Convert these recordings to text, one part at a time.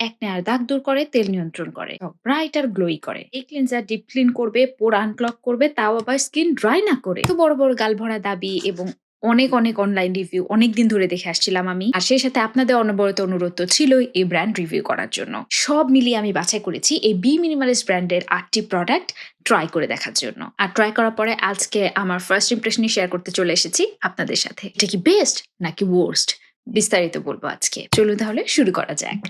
একনে আর দাগ দূর করে তেল নিয়ন্ত্রণ করে। ব্রাইট আর গ্লোই করে। এই ক্লিনজার ডিপ ক্লিন করবে পোর আনক্লক করবে তাও আবার স্কিন ড্রাই না করে। তো বড় বড় গাল ভরা দাবি এবং অনেক অনেক অনলাইন রিভিউ অনেক দিন ধরে দেখে আসছিলাম আমি। আর সেই সাথে আপনাদের অনবরত অনুরোধ তো ছিলই এই ব্র্যান্ড রিভিউ করার জন্য। সব মিলিয়ে আমি বাছাই করেছি এই বি মিনিমালিস্ট ব্র্যান্ডের আটটি প্রোডাক্ট ট্রাই করে দেখার জন্য। আর ট্রাই করার পরে আজকে আমার ফার্স্ট ইমপ্রেশনই শেয়ার করতে চলে এসেছি আপনাদের সাথে। এটা কি বেস্ট নাকি ওয়ার্স্ট বিস্তারিত বলব আজকে। চলুন তাহলে শুরু করা যাক।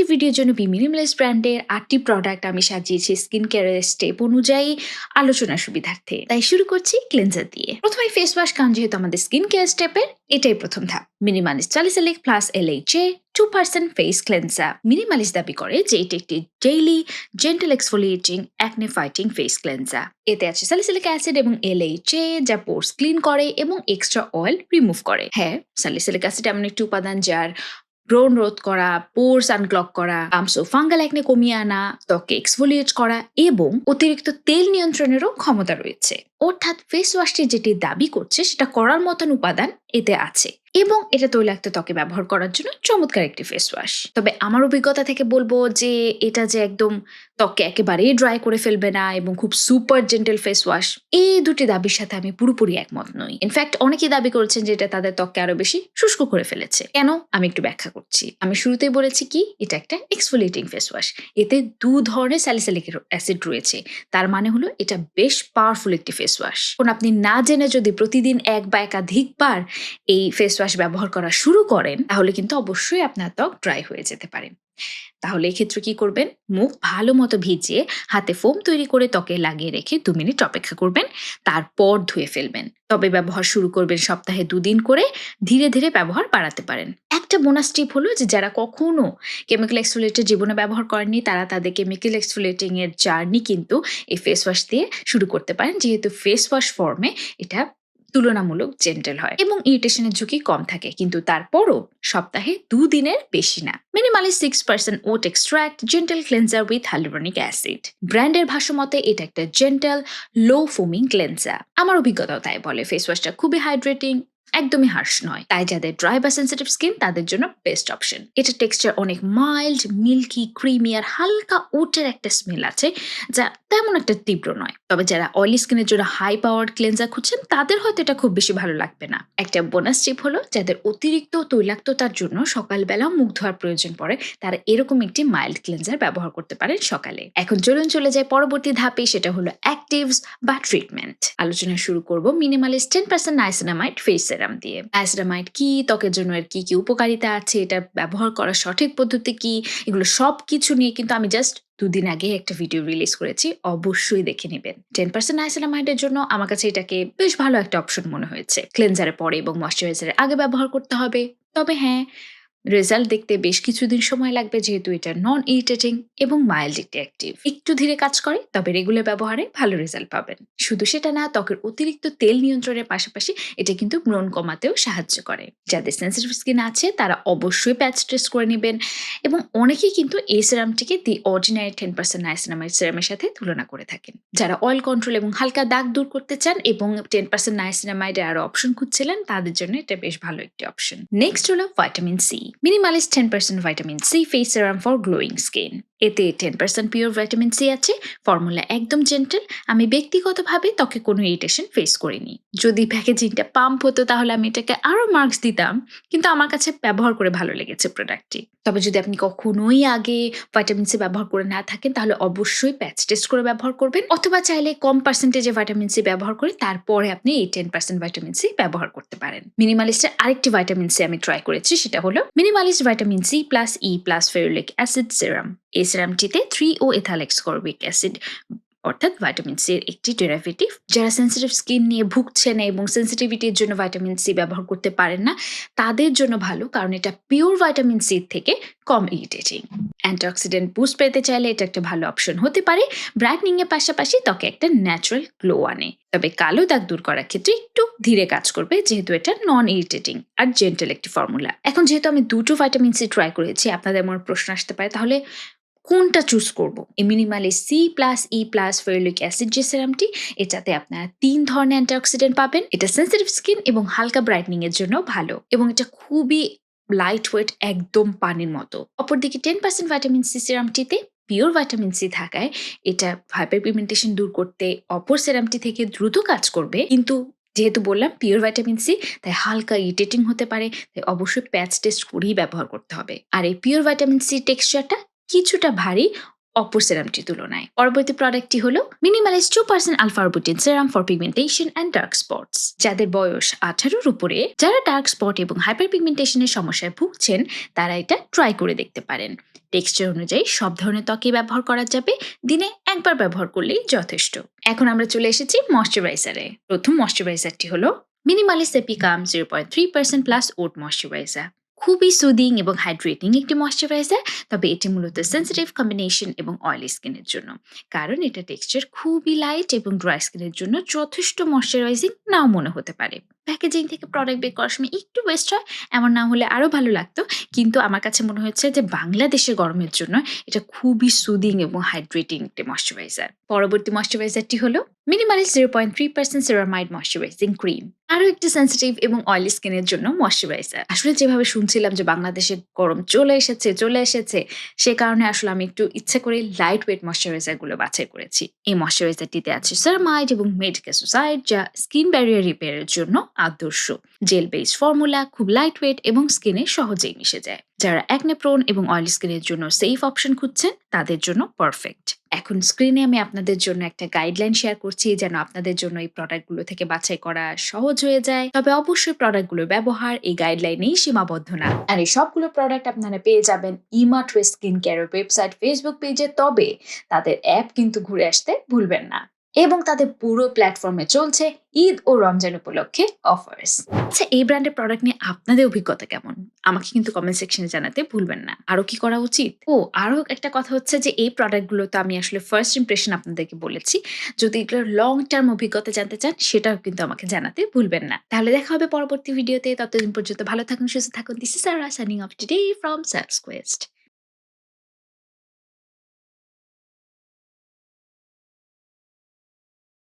আজকে ভিডিওর জন্য বি মিনিমালিস্ট ব্র্যান্ডের আটটি প্রোডাক্ট আমি সাজিয়েছি স্কিন কেয়ারের স্টেপ অনুযায়ী আলোচনার সুবিধার্থে। তাই শুরু করছি ক্লেন্সার দিয়ে। প্রথমে ফেস ওয়াশ কারণ যেহেতু আমাদের স্কিন কেয়ার স্টেপের এটাই প্রথম ধাপ। Minimalist salicylic plus L H A two percent face cleanser minimalist দাবি করে যে এটি একটি daily gentle exfoliating acne fighting face cleanser এতে আছে স্যালিসিলিক অ্যাসিড এবং এলএইচ এ যা পোর্স ক্লিন করে এবং এক্সট্রা অয়েল রিমুভ করে। হ্যাঁ স্যালিসিলিক অ্যাসিড এমন একটি উপাদান যার ব্রণ রোধ করা, পোর্স আনক্লক করা আমস ও ফাঙ্গাল একনে কমিয়ে আনা ত্বকে এক্সফোলিয়েট করা এবং অতিরিক্ত তেল নিয়ন্ত্রণেরও ক্ষমতা রয়েছে। অর্থাৎ ফেস ওয়াশটি যেটি দাবি করছে সেটা করার মতন উপাদান এতে আছে। এবং এটা তৈলাক্ত ত্বকে ব্যবহার করার জন্য চমৎকার একটি ফেস ওয়াশ তবে আমার অভিজ্ঞতা থেকে বলব যে এটা যে একদম ত্বককে একেবারেই ড্রাই করে ফেলবে না এবং খুব সুপার জেন্টেল ফেস ওয়াশ এই দুটি দাবির সাথে আমি পুরোপুরি একমত নই। ইনফ্যাক্ট অনেকেই দাবি করেছেন যে এটা তাদের ত্বককে আরও বেশি শুষ্ক করে ফেলেছে। কেন? আমি একটু ব্যাখ্যা করছি। আমি শুরুতেই বলেছি কি, এটা একটা এক্সফোলিয়েটিং ফেস ওয়াশ এতে দু ধরনের স্যালিসালিক অ্যাসিড রয়েছে। তার মানে হলো এটা বেশ পাওয়ারফুল একটি ফেস ওয়াশ কোন আপনি না জেনে যদি প্রতিদিন এক বা একাধিকবার এই ফেস ওয়াশ ব্যবহার করা শুরু করেন, তাহলে কিন্তু অবশ্যই আপনার ত্বক ড্রাই হয়ে যেতে পারে। তাহলে এক্ষেত্রে কি করবেন? মুখ ভালো মতো ভিজিয়ে হাতে ফোম তৈরি করে ত্বকে লাগিয়ে রেখে দু মিনিট অপেক্ষা করবেন, তারপর ধুয়ে ফেলবেন। তবে ব্যবহার শুরু করবেন সপ্তাহে দুদিন করে, ধীরে ধীরে ব্যবহার বাড়াতে পারেন। একটা বোনাস টিপ হলো যে যারা কখনো কেমিক্যাল এক্সফোলেটের জীবনে ব্যবহার করেননি, তারা তাদের কেমিক্যাল এক্সফোলেটিং এর জার্নি কিন্তু এই ফেস ওয়াশ দিয়ে শুরু করতে পারেন। যেহেতু ফেস ওয়াশ ফর্মে এটা তুলনামূলক জেন্টেল হয় এবং ইরিটেশনের ঝুঁকি কম থাকে, কিন্তু তারপরও সপ্তাহে দুদিনের বেশি না। Minimalist six percent oat extract gentle cleanser with hyaluronic acid ব্র্যান্ডের ভাষ্যমতে এটা একটা জেন্টেল লো ফোমিং ক্লেন্সার আমার অভিজ্ঞতাও তাই বলে ফেস ওয়াশটা খুবই হাইড্রেটিং একদমই হার্শ নয়। তাই যাদের ড্রাই বা সেন্সিটিভ স্কিন তাদের জন্য বেস্ট অপশন এটা টেক্সচার অনেক মাইল্ড মিল্কি ক্রিমি আর হালকা ওটের একটা স্মেল আছে, যা তেমন একটা তীব্র নয়। তবে যারা অয়েলি স্কিনের জন্য হাই পাওয়ার ক্লেন্সার খুঁজছেন, তাদের হয়তো এটা খুব বেশি ভালো লাগবে না। একটা বোনাস টিপ হলো, যাদের অতিরিক্ত তৈলাক্ততার জন্য সকালবেলা মুখ ধোয়ার প্রয়োজন পড়ে, তারা এরকম একটি মাইল্ড ক্লেন্সার ব্যবহার করতে পারেন সকালে। এখন চলুন চলে যায় পরবর্তী ধাপে, সেটা হলো অ্যাক্টিভস বা ট্রিটমেন্ট আলোচনা শুরু করব Minimalist ten percent niacinamide face serum দিয়ে। অ্যাসিডামাইড কি? ত্বকের জন্য এর কি কি উপকারিতা আছে? এটা ব্যবহার করার সঠিক পদ্ধতি কি? এগুলো সব কিছু নিয়ে কিন্তু আমি জাস্ট দুদিন আগে একটা ভিডিও রিলিজ করেছি। অবশ্যই দেখে নেবেন। টেন পার্সেন্ট আইসেলামাইডের জন্য আমার কাছে এটাকে বেশ ভালো একটা অপশন মনে হয়েছে। ক্লেন্সারের পরে এবং ময়শ্চারাইজারের আগে ব্যবহার করতে হবে। তবে হ্যাঁ রেজাল্ট দেখতে বেশ কিছুদিন সময় লাগবে যেহেতু এটা নন ইরিটেটিং এবং মাইল্ড অ্যাক্টিভ একটু ধীরে কাজ করে, তবে রেগুলার ব্যবহারে ভালো রেজাল্ট পাবেন। শুধু সেটা না, ত্বকের অতিরিক্ত তেল নিয়ন্ত্রণের পাশাপাশি এটা কিন্তু ব্রণ কমাতেও সাহায্য করে। যাদের সেন্সিটিভ স্কিন আছে, তারা অবশ্যই প্যাচ টেস্ট করে নেবেন এবং অনেকেই কিন্তু এই সিরামটিকে The Ordinary ten percent niacinamide সিরামের সাথে তুলনা করে থাকেন। যারা অয়েল কন্ট্রোল এবং হালকা দাগ দূর করতে চান এবং টেন পার্সেন্ট নাইসিনামাইডের আরও অপশন খুঁজছিলেন, তাদের জন্য এটা বেশ ভালো একটি অপশন নেক্সট হলো vitamin C Minimalist 10% vitamin C face serum for glowing skin. এতে ten percent pure vitamin C আছে ফর্মুলা একদম জেন্টেল আমি ব্যক্তিগতভাবে ত্বকে কোনো ইরিটেশন ফেস করিনি। যদি প্যাকেজিংটা পাম্প হতো তাহলে আমি এটাকে আরও মার্কস দিতাম, কিন্তু আমার কাছে ব্যবহার করে ভালো লেগেছে প্রোডাক্টটি তবে যদি আপনি কখনোই আগে ভাইটামিন সি ব্যবহার করে না থাকেন, তাহলে অবশ্যই প্যাচ টেস্ট করে ব্যবহার করবেন। অথবা চাইলে কম পার্সেন্টেজে ভাইটামিন সি ব্যবহার করে তারপরে আপনি এই টেন পার্সেন্ট ভাইটামিন সি ব্যবহার করতে পারেন। মিনিমালিস্টের আরেকটি ভাইটামিন সি আমি ট্রাই করেছি, সেটা হলো minimalist vitamin C plus E plus ferulic acid serum এই সিরামটিতে three O ethyl ascorbic acid অর্থাৎ ভাইটামিন সি এর একটি ডেরাভেটিভ যারা সেন্সিটিভ স্কিন নিয়ে ভুগছেন এবং সেন্সিটিভিটির জন্য ভাইটামিন সি ব্যবহার করতে পারেন না, তাদের জন্য ভালো, কারণ এটা পিওর ভাইটামিন সি থেকে কম ইরিটেটিং অ্যান্টিঅক্সিডেন্ট বুস্ট পেতে চাইলে এটা একটা ভালো অপশন হতে পারে ব্রাইটনিং এর পাশাপাশি ত্বকে একটা ন্যাচারাল গ্লো আনে। তবে কালো দাগ দূর করার ক্ষেত্রে একটু ধীরে কাজ করবে, যেহেতু এটা নন ইরিটেটিং আর জেন্টাল একটি ফর্মুলা এখন যেহেতু আমি দুটো ভাইটামিন সি ট্রাই করেছি, আপনাদের মনে প্রশ্ন আসতে পারে, তাহলে কোনটা চুজ করব? এই Minimalist C plus E plus ferulic acid যে সিরামটি এটাতে আপনারা তিন ধরনের অ্যান্টিঅক্সিডেন্ট পাবেন। এটা সেন্সিটিভ স্কিন এবং হালকা ব্রাইটনিং এর জন্য ভালো এবং এটা খুবই লাইট ওয়েট একদম পানির মতো। অপরদিকে টেন পার্সেন্ট ভাইটামিন সি সিরামটিতে পিওর ভাইটামিন সি থাকায় এটা হাইপার পিগমেন্টেশন দূর করতে অপর সিরামটি থেকে দ্রুত কাজ করবে। কিন্তু যেহেতু বললাম পিওর ভাইটামিন সি তাই হালকা ইরিটেটিং হতে পারে, তাই অবশ্যই প্যাচ টেস্ট করেই ব্যবহার করতে হবে। আর এই পিওর ভাইটামিন সি টেক্সচারটা কিছুটা ভারী অপর সেরামটির তুলনায়। পরবর্তী প্রোডাক্টটি হলো Minimalist two percent alpha arbutin serum for pigmentation and dark spots যাদের বয়স আঠারোর উপরে, যারা ডার্ক স্পট এবং হাইপার পিগমেন্টেশনের সমস্যায় ভুগছেন, তারা এটা ট্রাই করে দেখতে পারেন। টেক্সচার অনুযায়ী সব ধরনের ত্বকে ব্যবহার করা যাবে, দিনে একবার ব্যবহার করলেই যথেষ্ট। এখন আমরা চলে এসেছি ময়শ্চারাইজারে প্রথম ময়শ্চারাইজারটি হলো minimalist sepicalm zero point three percent plus oat moisturizer খুবই সুদিং এবং হাইড্রেটিং একটি ময়শ্চারাইজার তবে এটি মূলত সেন্সিটিভ কম্বিনেশন এবং অয়েলি স্কিনের জন্য। কারণ এটা টেক্সচার খুবই লাইট এবং ড্রাই স্কিনের জন্য যথেষ্ট ময়শ্চারাইজিং নাও মনে হতে পারে। প্যাকেজিং থেকে প্রোডাক্ট বের করার সময় একটু ওয়েস্ট হয়, এমন না হলে আরও ভালো লাগতো। কিন্তু আমার কাছে মনে হচ্ছে যে বাংলাদেশের গরমের জন্য এটা খুবই সুদিং এবং হাইড্রেটিং একটি ময়শ্চারাইজার পরবর্তী ময়শ্চারাইজারটি হলো Minimalist zero point three percent ceramide moisturising cream আরও একটি সেন্সিটিভ এবং অয়েলি স্কিনের জন্য ময়শ্চারাইজার আসলে যেভাবে শুনছিলাম যে বাংলাদেশে গরম চলে এসেছে চলে এসেছে, সে কারণে আসলে আমি একটু ইচ্ছে করে লাইট ওয়েট ময়শ্চারাইজারগুলো বাছাই করেছি। এই ময়শ্চারাইজারটিতে আছে সেরামাইড এবং মেডিকেসোসাইড যা স্কিন ব্যারিয়ার রিপেয়ারের জন্য আদর্শ। জেল বেসড ফর্মুলা খুব লাইট ওয়েট এবং স্কিনে সহজেই মিশে যায়। যারা একনে প্রোন এবং অয়েলি স্কিনের জন্য সেফ অপশন খুঁজছেন, তাদের জন্য পারফেক্ট এখন স্ক্রিনে আমি আপনাদের জন্য একটা গাইডলাইন শেয়ার করছি, যেন আপনাদের জন্য এই প্রোডাক্টগুলো থেকে বাছাই করা সহজ হয়ে যায়। তবে অবশ্যই প্রোডাক্টগুলোর ব্যবহার এই গাইডলাইনেই সীমাবদ্ধ না। আর এই সবগুলো প্রোডাক্ট আপনারা পেয়ে যাবেন ইমার্ট স্কিন কেয়ারের ওয়েবসাইট ফেসবুক পেজে তবে তাদের অ্যাপ কিন্তু ঘুরে আসতে ভুলবেন না। এবং তাদের পুরো প্ল্যাটফর্মে চলছে ঈদ ও রমজান উপলক্ষে অফার্স আচ্ছা এই ব্র্যান্ডের প্রোডাক্ট নিয়ে আপনাদের অভিজ্ঞতা কেমন? আমাকে কিন্তু কমেন্ট সেকশনে জানাতে ভুলবেন না। আরও কি করা উচিত? ও, আরও একটা কথা হচ্ছে যে এই প্রোডাক্টগুলো তো আমি আসলে ফার্স্ট ইমপ্রেশন আপনাদেরকে বলেছি। যদি এগুলোর লং টার্ম অভিজ্ঞতা জানতে চান, সেটাও কিন্তু আমাকে জানাতে ভুলবেন না। তাহলে দেখা হবে পরবর্তী ভিডিওতে ততদিন পর্যন্ত ভালো থাকুন, সুস্থ থাকুন। This is Sara signing off today from সাবস্কোয়েস্ট